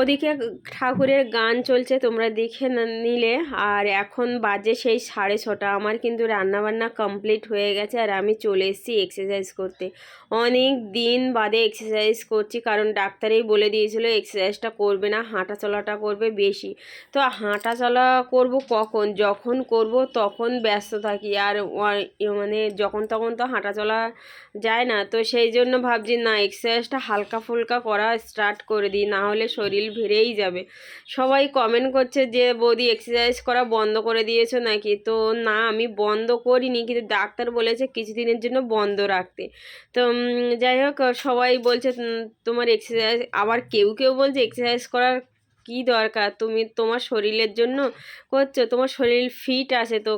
ওদিকে ঠাকুরের গান চলছে, তোমরা দেখে নিলে। আর এখন বাজে সেই সাড়ে ছটা। আমার কিন্তু রান্নাবান্না কমপ্লিট হয়ে গেছে আর আমি চলে এসেছি এক্সারসাইজ করতে। অনেক দিন বাদে এক্সারসাইজ করছি, কারণ ডাক্তারেই বলে দিয়েছিল এক্সারসাইজটা করবে না, হাঁটা চলাটা করবে বেশি। তো হাঁটা চলা করব কখন? যখন করব তখন ব্যস্ত থাকি। আর মানে যখন তখন তো হাঁটা চলা যায় না। তো সেই জন্য ভাবছি, না এক্সারসাইজটা হালকা ফুলকা করা স্টার্ট করে দিই। না হলে শরীর ভেড়েই যাবে। সবাই কমেন্ট করছে যে, বৌদি এক্সারসাইজ করা বন্ধ করে দিয়েছ নাকি? তো না, আমি বন্ধ করিনি, কিন্তু ডাক্তার বলেছে কিছুদিনের জন্য বন্ধ রাখতে। তো যাই হোক, সবাই বলছে, তোমার এক্সারসাইজ আবার কেউ কেউ বলছে এক্সারসাইজ করার কি দরকার? তুমি তোমার শরীরের জন্য করছ, তোমার শরীর ফিট আছে তো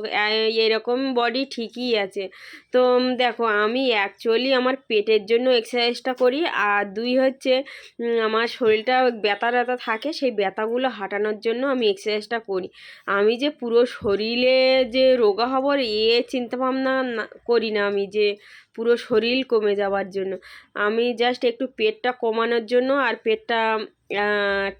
এরকম বডি ঠিকই আছে। তো দেখো, আমি অ্যাকচুয়ালি আমার পেটের জন্য এক্সারসাইজটা করি, আর দুই হচ্ছে আমার শরীরটা ব্যথা ব্যথা থাকে, সেই ব্যথাগুলো হাঁটানোর জন্য আমি এক্সারসাইজটা করি। আমি যে পুরো শরীরে যে রোগা হব, এ চিন্তাভাবনা না, করি না আমি যে পুরো শরীর কমে যাওয়ার জন্য। আমি জাস্ট একটু পেটটা কমানোর জন্য আর পেটটা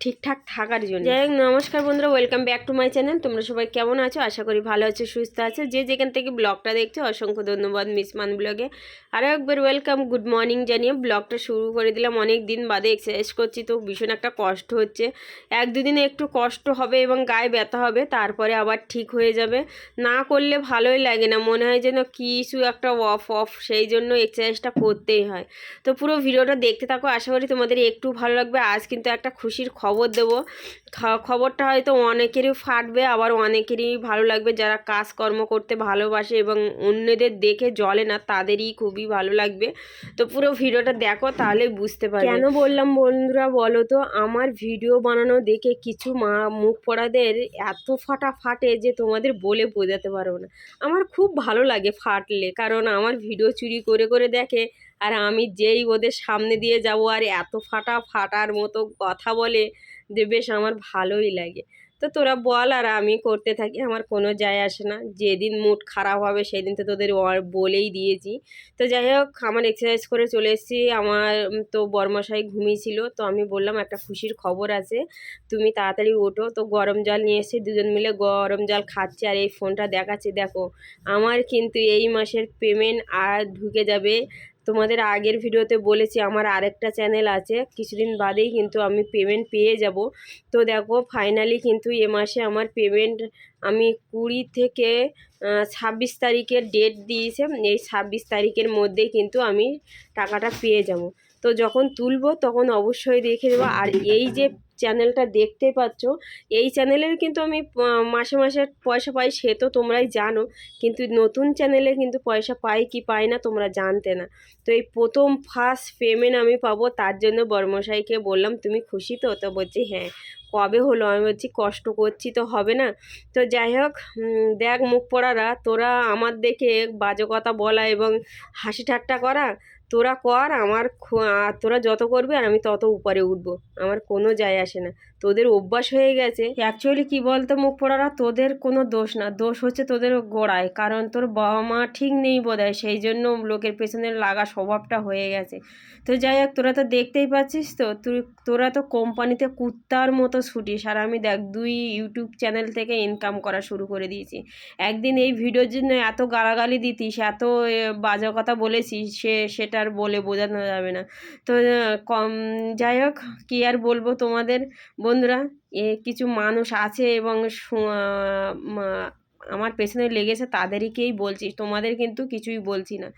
ঠিকঠাক থাকার জন্য। যাই হোক, নমস্কার বন্ধুরা welcome back to my channel তোমরা সবাই কেমন আছো? আশা করি ভালো আছো, সুস্থ আছো। যে যেখান থেকে ব্লগটা দেখছ, অসংখ্য ধন্যবাদ মিস মান ব্লগে আরও একবার ওয়েলকাম গুড মর্নিং জানিয়ে ব্লগটা শুরু করে দিলাম। অনেক দিন বাদে এক্সারসাইজ করছি, তো ভীষণ একটা কষ্ট হচ্ছে। এক দুদিনে একটু কষ্ট হবে এবং গায়ে ব্যথা হবে, তারপরে আবার ঠিক হয়ে যাবে। না করলে ভালোই লাগে না, মনে হয় যেন কিছু একটা অফ অফ সেই জন্য এক্সারসাইজটা করতেই হয়। তো পুরো ভিডিওটা দেখতে থাকো, আশা করি তোমাদের একটু ভালো লাগবে। আজ কিন্তু একটা খুশির খবর দেবো। খবরটা হয়তো অনেকেরই ফাটবে, আবার অনেকেরই ভালো লাগবে। যারা কাজকর্ম করতে ভালোবাসে এবং অন্যদের দেখে জলে না, তাদেরই খুবই ভালো লাগবে। তো পুরো ভিডিওটা দেখো, তাহলে বুঝতে পারবে। কেন বললাম বন্ধুরা বলো তো? আমার ভিডিও বানানো দেখে কিছু মা মুখ পড়াদের এত ফাটা ফাটে যে তোমাদের বলে বোঝাতে পারব না। আমার খুব ভালো লাগে ফাটলে, কারণ আমার ভিডিও করে করে দেখে। আর আমি যেই ওদের সামনে দিয়ে যাব আর এত ফাটা ফাটার মতো কথা বলে, যে বেশ আমার ভালোই লাগে। তো তোরা বল আর আমি করতে থাকি, আমার কোনো যায় আসে না। যেদিন মুড খারাপ হবে সেদিন তো তোদের বলেই দিয়েছি। তো যাই হোক, আমার এক্সারসাইজ করে চলে এসেছি। আমার তো বর্মশাই ঘুমিয়েছিল, তো আমি বললাম একটা খুশির খবর আছে। তুমি তাড়াতাড়ি ওঠো। তো গরম জল নিয়ে এসে দুজন মিলে গরম জল খাচ্ছি আর এই ফোনটা দেখাচ্ছি। দেখো, আমার কিন্তু এই মাসের পেমেন্ট আর ঢুকে যাবে তোমাদের আগের ভিডিওতে বলেছি, আমার আরেকটা চ্যানেল আছে। কিছুদিন বাদেই কিন্তু আমি পেমেন্ট পেয়ে যাব। তো দেখো ফাইনালি কিন্তু এ মাসে আমার পেমেন্ট আমি কুড়ি থেকে ছাব্বিশ তারিখের ডেট দিয়েছে। এই ছাব্বিশ তারিখের মধ্যেই কিন্তু আমি টাকাটা পেয়ে যাব। তো যখন তুলবো তখন অবশ্যই দেখে দেবো আর এই যে চ্যানেলটা দেখতে পাচ্ছ। এই চ্যানেলের কিন্তু আমি মাসে মাসে পয়সা পাই, সে তো তোমরাই জানো। কিন্তু নতুন চ্যানেলে কিন্তু পয়সা পাই কি পাই না তোমরা জানতে না। তো এই প্রথম ফার্স্ট পেমেন্ট আমি পাবো, তার জন্য বর্মশাইকে বললাম, তুমি খুশি তো? তো বলছি হ্যাঁ। কবে হলো? আমি বলছি, কষ্ট করছি তো হবে না। তো যাই হোক দেখ মুখ পড়ারা তোরা আমার দেখে বাজে কথা বলা এবং হাসি ঠাট্টা করা। তোরা কর, আমার তোরা যত করবি আর আমি তত উপরে উঠবো। আমার কোনো যায় আসে না। তোদের অভ্যাস হয়ে গেছে। অ্যাকচুয়ালি কি বলতো মুখ পড়ারা তোদের কোনো দোষ না। দোষ হচ্ছে তোদের গোড়ায় কারণ তোর বাবা মা ঠিক নেই বোধ সেই জন্য লোকের পেছনে লাগা স্বভাবটা হয়ে গেছে। তো যাই হোক তোরা তো দেখতেই পাচ্ছিস তো তুই তোরা তো কোম্পানিতে কুত্তার মতো ছুটিস আর আমি দেখ দুই ইউটিউব চ্যানেল থেকে ইনকাম করা শুরু করে দিয়েছি। একদিন এই ভিডিওর জন্য এত গালাগালি দিতিস এত এ, বাজে কথা বলেছিস সে সেটা আর বলে বোঝানো যাবে না। তো কম যাই হোক কী আর বলব তোমাদের? বন্ধুরা, এ কিছু মানুষ আছে এবং আমার পেছনে লেগেছে, তাদেরকেই বলছি। তোমাদের কিন্তু কিছুই বলছি না।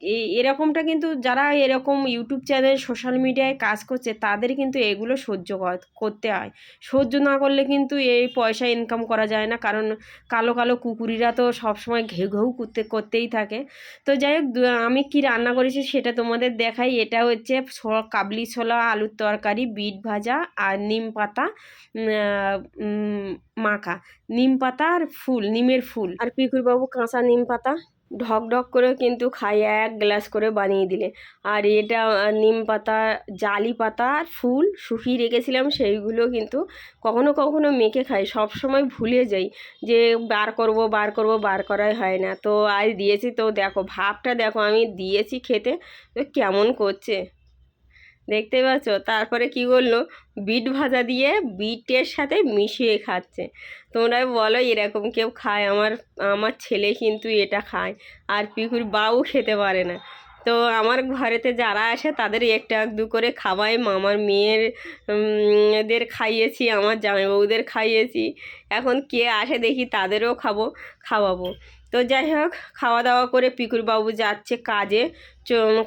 এরকমটা কিন্তু যারা এরকম ইউটিউব চ্যানেল সোশ্যাল মিডিয়ায় কাজ করছে, তাদের কিন্তু এগুলো সহ্য কর- করতে হয়। সহ্য না করলে কিন্তু এই পয়সা ইনকাম করা যায় না, কারণ কালো কালো কুকুরিরা তো সবসময় ঘেউ ঘেউ করতে করতেই থাকে। তো যাই হোক আমি কি রান্না করেছি সেটা তোমাদের দেখাই। এটা হচ্ছে কাবলি ছোলা, আলুর তরকারি, বিট ভাজা আর নিম পাতা মাখা। নিম পাতা আর ফুল, নিমের ফুল। আর পিকুরবাবু কাঁচা নিম পাতা? ঢক ঢক করে কিন্তু খাই এক গ্লাস করে বানিয়ে দিলে। আর এটা নিম পাতা, জালি পাতা ফুল শুকিয়ে রেখেছিলাম, সেইগুলো কিন্তু কখনো কখনো মেখে খাই। সব সময় ভুলে যাই যে বার করব বার করব, বার করাই হয় না। তো আজ দিয়েছি, তো দেখো, ভাবটা দেখো, আমি দিয়েছি খেতে, তো কেমন করছে? দেখতে পাচ্ছ? তারপরে কি করল বিট ভাজা দিয়ে বিটের সাথে মিশিয়ে খাচ্ছে। তোমরা বলো, এরকম কেউ খায়? আমার আমার ছেলে কিন্তু এটা খায়। আর পিকুর বাবু খেতে পারে না। তো আমার ঘরেতে যারা আসে তাদের একটা এক দু করে খাওয়াই মামার মেয়ের দের খাইয়েছি, আমার জামাইবাবুদের খাইয়েছি। এখন কে আসে দেখি তাদেরও খাব, খাওয়াবো। তো যাই হোক, খাওয়া দাওয়া করে পিকুর বাবু যাচ্ছে কাজে।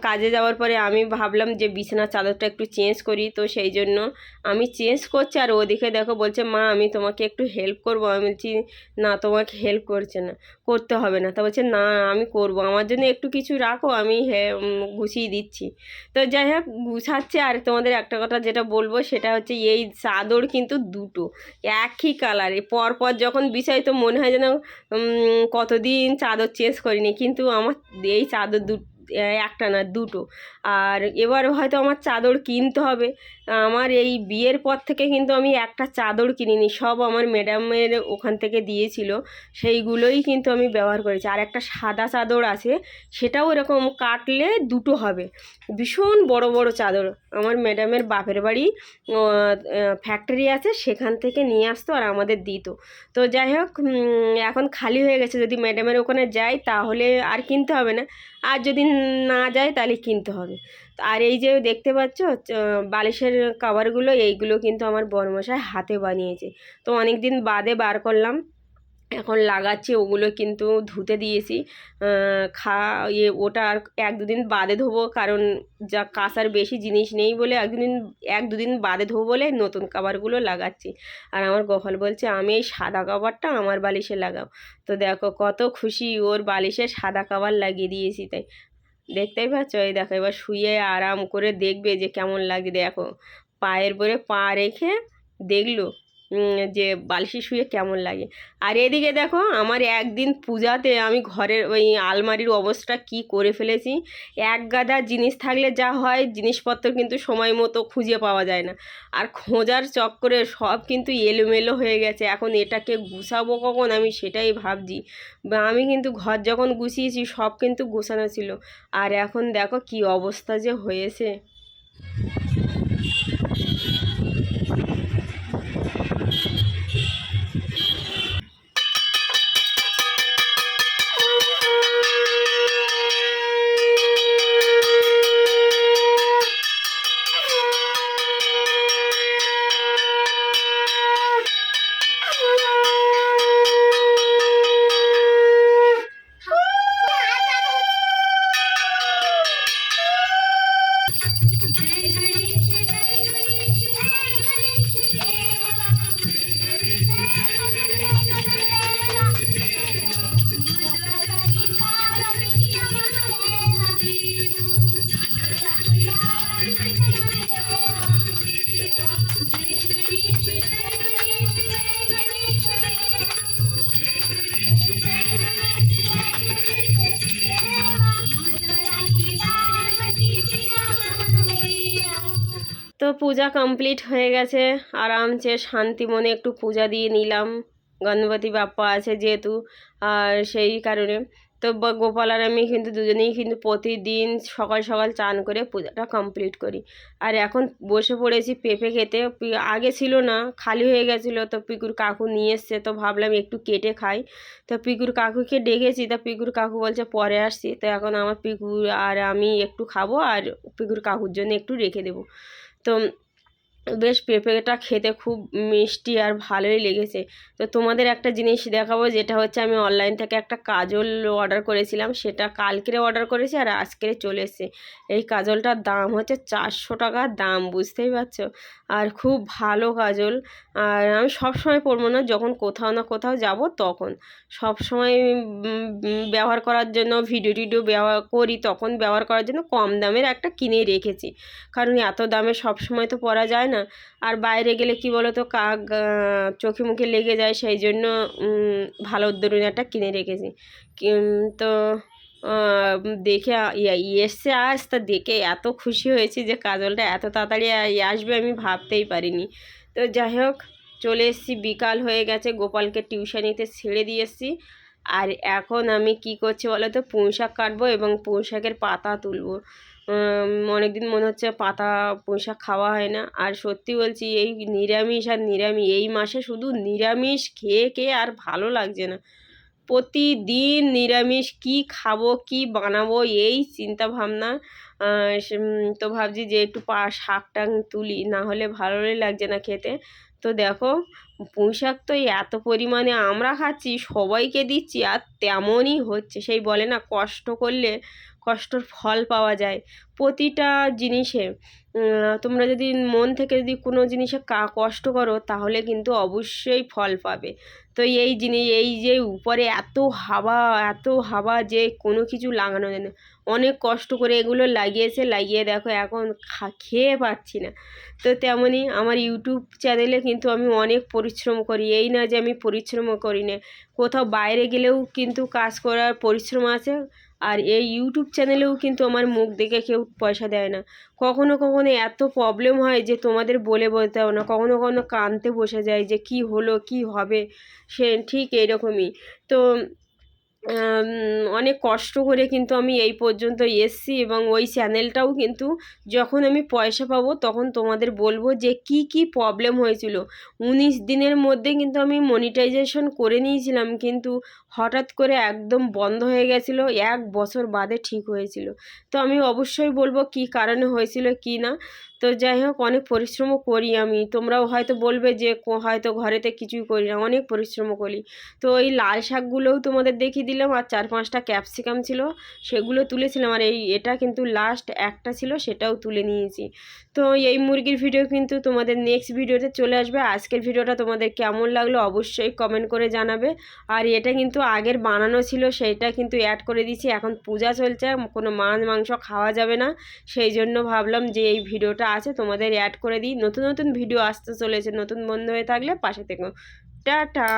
কাজে যাওয়ার পরে আমি ভাবলাম যে বিছানার চাদরটা একটু চেঞ্জ করি। তো সেই জন্য আমি চেঞ্জ করছি আর ওদিকে দেখো বলছে, মা, আমি তোমাকে একটু হেল্প করব। আমি বলছি, না, তোমাকে হেল্প করছে না, করতে হবে না। তা বলছে, না, আমি করব। আমার জন্য একটু কিছু রাখো, আমি হে গুছিয়ে দিচ্ছি। তো যাই হোক, গুছাচ্ছে আর তোমাদের একটা কথা যেটা বলব, সেটা হচ্ছে এই চাদর কিন্তু দুটো, একই কালারে পরপর যখন বিষয় তো মনে হয় যেন কতদিন চাদর চেঞ্জ করিনি। কিন্তু আমার এই চাদর দু একটা না, দুটো। আর এবার হয়তো আমার চাদর কিনতে হবে। আমার এই বিয়ের পর থেকে কিন্তু আমি একটা চাদর কিনিনি, সব আমার ম্যাডামের ওখান থেকে দিয়েছিল। সেইগুলোই কিন্তু আমি ব্যবহার করেছি। আর একটা সাদা চাদর আছে, সেটাও এরকম কাটলে দুটো হবে। ভীষণ বড় বড় চাদর। আমার ম্যাডামের বাপের বাড়ি ফ্যাক্টরি আছে, সেখান থেকে নিয়ে আসতো আর আমাদের দিত। তো যাই হোক এখন খালি হয়ে গেছে। যদি ম্যাডামের ওখানে যাই, তাহলে আর কিনতে হবে না। আর যদি না যায় তাহলে কিনতে হবে। আর এই যে দেখতে পাচ্ছ বালিশের কাভারগুলো এইগুলো কিন্তু আমার বরমশাই হাতে বানিয়েছে। তো অনেক দিন বাদে বার করলাম, এখন লাগাচ্ছি, ওগুলো কিন্তু ধুতে দিয়েছি। খা ইয়ে ওটা আর এক দুদিন বাদে ধোবো, কারণ যা কাঁসার বেশি জিনিস নেই বলে এক দুদিন এক দুদিন বাদে ধোবো বলে নতুন কাভারগুলো লাগাচ্ছি। আর আমার গোপাল বলছে, আমি এই সাদা কাভারটা আমার বালিশে লাগাও। তো দেখো কত খুশি, ওর বালিশে সাদা কাভার লাগিয়ে দিয়েছি তাই। দেখতেই পাচ্ছ? এই দেখো, এবার শুয়ে আরাম করে দেখবে যে কেমন লাগছে। দেখো, পায়ের পরে পা রেখে দেখল। যে বালিশে শুয়ে কেমন লাগে। আর এদিকে দেখো, আমার একদিন পূজাতে আমি ঘরের ওই আলমারির অবস্থা কি করে ফেলেছি। এক গাদা জিনিস থাকলে যা হয়, জিনিসপত্র কিন্তু সময় মতো খুঁজে পাওয়া যায় না। আর খোঁজার চক্করে সব কিন্তু এলোমেলো হয়ে গেছে। এখন এটাকে গুছাবো কখন? আমি সেটাই ভাবছি। আমি কিন্তু ঘর যখন গুছিয়েছি, সব কিন্তু গোছানো ছিল। আর এখন দেখো কি অবস্থা যে হয়েছে। তো পূজা কমপ্লিট হয়ে গেছে। আরামসে শান্তি মনে একটু পূজা দিয়ে নিলাম। গণপতি বাপ্পা আছে যেহেতু, আর সেই কারণে। তো গোপাল আর আমি কিন্তু দুজনেই কিন্তু প্রতিদিন সকাল সকাল চান করে পূজাটা কমপ্লিট করি। আর এখন বসে পড়েছি পেঁপে খেতে। আগে ছিল না, খালি হয়ে গেছিল। তো পিকুর কাকু নিয়ে এসছে, তো ভাবলাম একটু কেটে খাই। তো পিকুর কাকুকে ডেকেছি, তা পিকুর কাকু বলছে, পরে আসছি। তো এখন আমার পিকুর আর আমি একটু খাব, আর পিকুর কাকুর জন্য একটু রেখে দেবো। তো বেশ পেঁপেটা খেতে খুব মিষ্টি আর ভালোই লেগেছে। তো তোমাদের একটা জিনিস দেখাবো, যেটা হচ্ছে আমি অনলাইন থেকে একটা কাজল অর্ডার করেছিলাম, সেটা কালকেরে অর্ডার করেছি আর আজকেরে চলে এসেছে। এই কাজলটার দাম হচ্ছে চারশো টাকা দাম, বুঝতেই পারছ? আর খুব ভালো কাজল। আর আমি সব সময় পরবো না, যখন কোথাও না কোথাও যাব তখন। সব সময় ব্যবহার করার জন্য ভিডিও টিডিও ব্যবহার করি তখন ব্যবহার করার জন্য কম দামের একটা কিনে রেখেছি। কারণ এত দামে সব সময় তো পরা যায় না। আর বাইরে গেলে কি বলো তো কাক চোখে মুখে লেগে যায় সেই জন্য ভালো ধরুন একটা কিনে রেখেছি। তো দেখে এসছে আজ তা দেখে এত খুশি হয়েছি যে কাজলটা এত তাড়াতাড়ি আসবে আমি ভাবতেই পারিনি। তো যাই হোক, চলে এসেছি, বিকাল হয়ে গেছে, গোপালকে টিউশনিতে ছেড়ে দিয়ে এসেছি। আর এখন আমি কি করছি বলো তো পুঁই শাক কাটবো এবং পুঁই শাকের পাতা তুলবো। অনেক দিন মনে হচ্ছে পাতা শাক খাওয়া হয় না। আর সত্যি বলছি, এই নিরামিষ আর নিরামিষ এই মাসে শুধু নিরামিষ খেয়ে খেয়ে আর ভালো লাগছে না। প্রতিদিন নিরামিষ, কি খাব, কি বানাবো, এই চিন্তা ভাবনা তো ভাবছি যে একটু পা শাক টাক তুলি, না হলে ভালোই লাগছে না খেতে। তো দেখো পুঁই শাক তো এত পরিমাণে আমরা খাচ্ছি, সবাইকে দিচ্ছি, আর তেমনই হচ্ছে। সেই বলে না, কষ্ট করলে কষ্টর ফল পাওয়া যায়। প্রতিটা জিনিসে তোমরা যদি মন থেকে যদি কোনো জিনিসে কষ্ট করো, তাহলে কিন্তু অবশ্যই ফল পাবে। তো এই জিনিস, এই যে উপরে এত হাওয়া এত হাওয়া যে কোনো কিছু লাগানো যায় না। অনেক কষ্ট করে এগুলো লাগিয়েছে, লাগিয়ে দেখো এখন খেয়ে পাচ্ছি না। তো তেমনই আমার ইউটিউব চ্যানেলে কিন্তু আমি অনেক পরিশ্রম করি। এই না যে আমি পরিশ্রমও করি না। কোথাও বাইরে গেলেও কিন্তু কাজ করার পরিশ্রম আছে। আর এই ইউটিউব চ্যানেলেও কিন্তু আমার মুখ দেখে কেউ পয়সা দেয় না। কখনো কখনো এত প্রবলেম হয় যে তোমাদের বলে বলতে হবে না। কখনো কখনো কানতে বসে যায় যে কি হলো, কি হবে? সে ঠিক এরকমই তো অনেক কষ্ট করে কিন্তু আমি এই পর্যন্ত এসছি এবং ওই চ্যানেলটাও কিন্তু যখন আমি পয়সা পাবো তখন তোমাদের বলব যে কি কি প্রবলেম হয়েছিল। উনিশ দিনের মধ্যে কিন্তু আমি মনিটাইজেশন করে নিয়েছিলাম কিন্তু হঠাৎ করে একদম বন্ধ হয়ে গেছিল, এক বছর বাদে ঠিক হয়েছিল। তো আমি অবশ্যই বলব কি কারণে হয়েছিল কি না। তো যাই হোক, অনেক পরিশ্রমও করি আমি। তোমরাও হয়তো বলবে যে হয়তো ঘরেতে কিছুই করি না, অনেক পরিশ্রমও করি। তো এই লাল শাকগুলোও তোমাদের দেখিয়ে দিলাম, আর চার পাঁচটা ক্যাপসিকাম ছিল, সেগুলো তুলেছিলাম। আর এই, এটা কিন্তু লাস্ট একটা ছিল, সেটাও তুলে নিয়েছি। তো এই মুরগির ভিডিও কিন্তু তোমাদের নেক্সট ভিডিওতে চলে আসবে। আজকের ভিডিওটা তোমাদের কেমন লাগল অবশ্যই কমেন্ট করে জানাবে। আর এটা কিন্তু আগের বানানো ছিল, সেইটা কিন্তু অ্যাড করে দিয়েছি। এখন পূজা চলছে, কোনো মাছ, মাংস খাওয়া যাবে না। সেই জন্য ভাবলাম যে, এই ভিডিওটা আছে, তোমাদের অ্যাড করে দিই। নতুন নতুন ভিডিও আসতে চলেছে, নতুন বন্ধু হয়ে থাকলে পাশে থেকো। টাটা!